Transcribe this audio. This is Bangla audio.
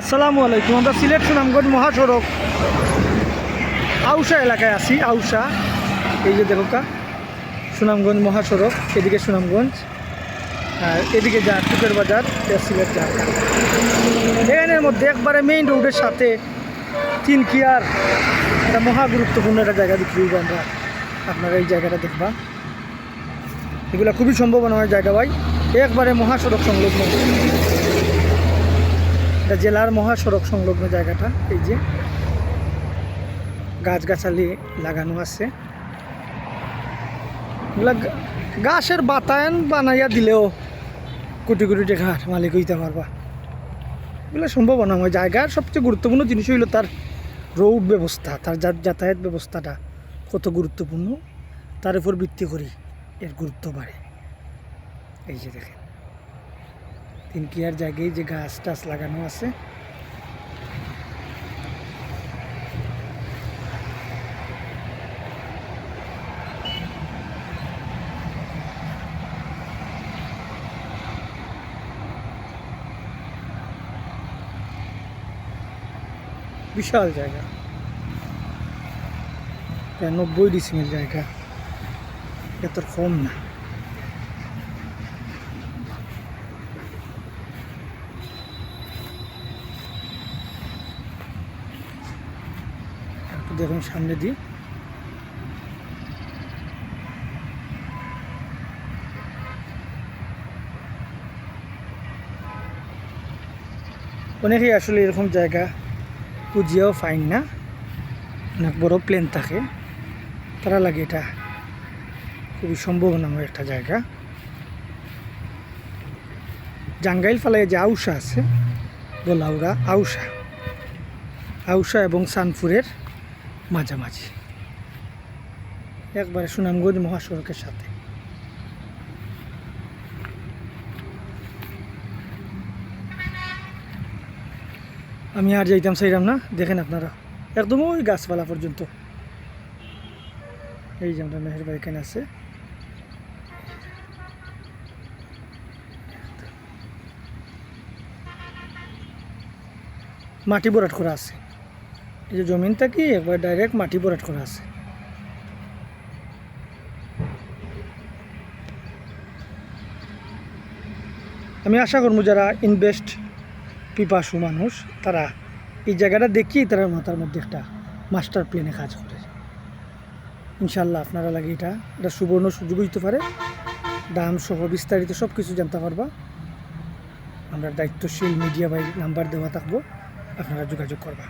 আসসালামু আলাইকুম, আমরা সিলেট সুনামগঞ্জ মহাসড়ক, আউসা এলাকায় আছি, আউসা। এই যে দেখো কা, সুনামগঞ্জ মহাসড়ক, এদিকে সুনামগঞ্জ, আর এদিকে যা টুকের বাজার সিলেট ঝাড়খণ্ড এখানের মধ্যে একবারে মেইন রোডের সাথে তিন কিয়ার একটা মহা গুরুত্বপূর্ণ একটা জায়গা হইবে আমরা। আপনারা এই জায়গাটা দেখবা। এগুলো খুবই সম্ভাবনাময় জায়গা ভাই। একবারে মহাসড়ক সংলগ্ন। এটা জেলার মহাসড়ক সংলগ্ন জায়গাটা, এই যে। গাছগাছালি লাগানো আছে। গাছের বাতায়ন বানাইয়া দিলেও কোটি কোটি টাকার মালিক হইতে পারবা। এগুলো সম্ভাবনা হয় জায়গার সবচেয়ে গুরুত্বপূর্ণ জিনিস হইল তার রোড ব্যবস্থা, তার যাতায়াত ব্যবস্থাটা কত গুরুত্বপূর্ণ, তার উপর ভিত্তি করি এর গুরুত্ব বাড়ে। এই যে দেখেন। তিন কিয়ার জায়গায় যে গাছ টাছ লাগানো আছে। বিশাল জায়গা। প্রায় নব্বই ডিসিমেল জায়গা। এটা তোর কম না। দেখুন, সামনে দিয়ে। অনেকেই আসলে এরকম জায়গা খুঁজিয়াও ফাইন না। অনেক বড় প্লেন থাকে। তারা লাগে এটা। খুবই সম্ভাবনাময় একটা জায়গা। জাঙ্গাইল ফালায় যে আউসা আছে বলাউরা আউসা। আউসা এবং সানপুরের মাঝামাঝি। একবারে সুনামগঞ্জ মহাসড়কের সাথে। আমি আর যাইতাম চাইলাম না, দেখেন আপনারা। একদম ওই গাছপালা পর্যন্ত। এই যে আমরা মেহের বাড়ি এখানে আছে। মাটি বরাট করা আছে। এই যে জমিনটা কি একবার ডাইরেক্ট মাটি বরাট করা আছে। আমি আশা করব যারা ইনভেস্ট পিপাসু মানুষ, তারা এই জায়গাটা দেখি তারা মাথার মধ্যে একটা মাস্টার প্ল্যানে কাজ করে। ইনশাল্লাহ আপনারা লাগে এটা এটা সুবর্ণ সুযোগ হইতে পারে। দাম সহ বিস্তারিত সব কিছু জানতে পারবা। আমরা দায়িত্বশীল মিডিয়া বাই নাম্বার দেওয়া থাকব, আপনারা যোগাযোগ করবা।